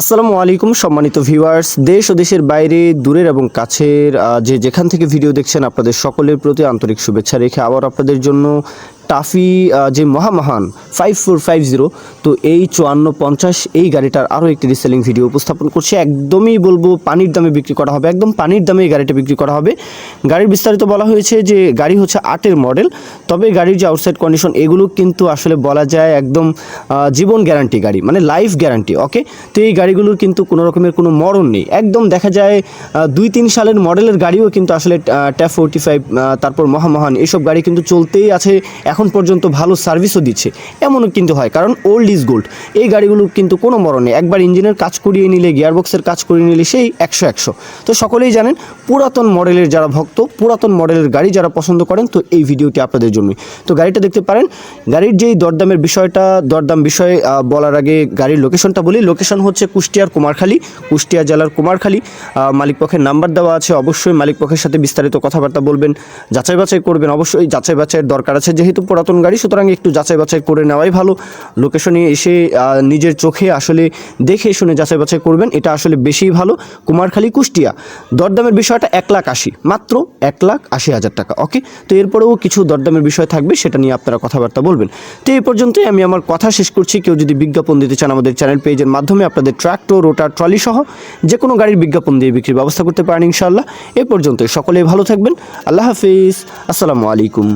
আসসালামু আলাইকুম, সম্মানিত ভিউয়ার্স। দেশ ও দেশের বাইরে, দূরের এবং কাছের যে যেখান থেকে ভিডিও দেখছেন আপনাদের সকলের প্রতি আন্তরিক শুভেচ্ছা রেখে আবার আপনাদের জন্য টাফি যে মহামহান ফাইভ ফোর ফাইভ জিরো তো এই চুয়ান্ন পঞ্চাশ, এই গাড়িটার আরও একটি রিসেলিং ভিডিও উপস্থাপন করছে। একদমই বলব, পানির দামে বিক্রি করা হবে, একদম পানির দামে এই গাড়িটা বিক্রি করা হবে। গাড়ির বিস্তারিত বলা হয়েছে যে, গাড়ি হচ্ছে আটের মডেল তবে গাড়ির যে আউটসাইড কন্ডিশন এগুলো কিন্তু আসলে বলা যায় একদম জীবন গ্যারান্টি গাড়ি মানে লাইফ গ্যারান্টি ওকে তো এই গাড়িগুলোর কিন্তু কোনো রকমের কোনো মরণ নেই। একদম দেখা যায় দুই তিন সালের মডেলের গাড়িও কিন্তু আসলে ট্যাপ ফোরটি ফাইভ তারপর মহামহান এইসব গাড়ি কিন্তু চলতেই আছে, এখন পর্যন্ত ভালো সার্ভিসও দিচ্ছে। এমনও কিন্তু হয় কারণ ওল্ড ইজ গোল্ড এই গাড়িগুলো কিন্তু কোনো মরণ নেই একবার ইঞ্জিনের কাজ করিয়ে নিলে গিয়ারবক্সের কাজ করিয়ে নিলে সেই একশো একশো। তো সকলেই জানেন পুরাতন মডেলের যারা ভক্ত পুরাতন মডেলের গাড়ি যারা পছন্দ করেন তো এই ভিডিওটি আপনাদের জন্যই। তো গাড়িটা দেখতে পারেন গাড়ির যেই দরদামের বিষয়টা দরদাম বিষয়ে বলার আগে গাড়ির লোকেশনটা বলি। লোকেশন হচ্ছে কুষ্টিয়ার কুমারখালী কুষ্টিয়া জেলার কুমারখালী। আহ, মালিক পক্ষের নাম্বার দেওয়া আছে অবশ্যই মালিক পক্ষের সাথে বিস্তারিত কথাবার্তা বলবেন যাচাই বাছাই করবেন। অবশ্যই যাচাই বাছাইয়ের দরকার আছে যেহেতু পুরাতন গাড়ি সুতরাং একটু যাচাই বাছাই করে নেওয়াই ভালো। লোকেশনে এসে নিজের চোখে আসলে দেখে শুনে যাচাই বাছাই করবেন। এটা আসলে বেশি ভালো। কুমারখালী, কুষ্টিয়া। দরদামের বিষয়টা এক লাখ আশি। মাত্র এক লাখ আশি হাজার টাকা। ওকে তো এরপরেও কিছু দরদামের বিষয় থাকবে, সেটা নিয়ে আপনারা কথাবার্তা বলবেন। তো এই পর্যন্তই আমি আমার কথা শেষ করছি। কেউ যদি বিজ্ঞাপন দিতে চান আমাদের চ্যানেল পেজের মাধ্যমে, আপনাদের ট্র্যাক্টর রোটার ট্রলি সহ যে কোনো গাড়ির বিজ্ঞাপন দিয়ে বিক্রির ব্যবস্থা করতে পারেন ইনশাআল্লাহ। এ পর্যন্তই। সকলেই ভালো থাকবেন। আল্লাহ হাফিজ। আসসালামু আলাইকুম।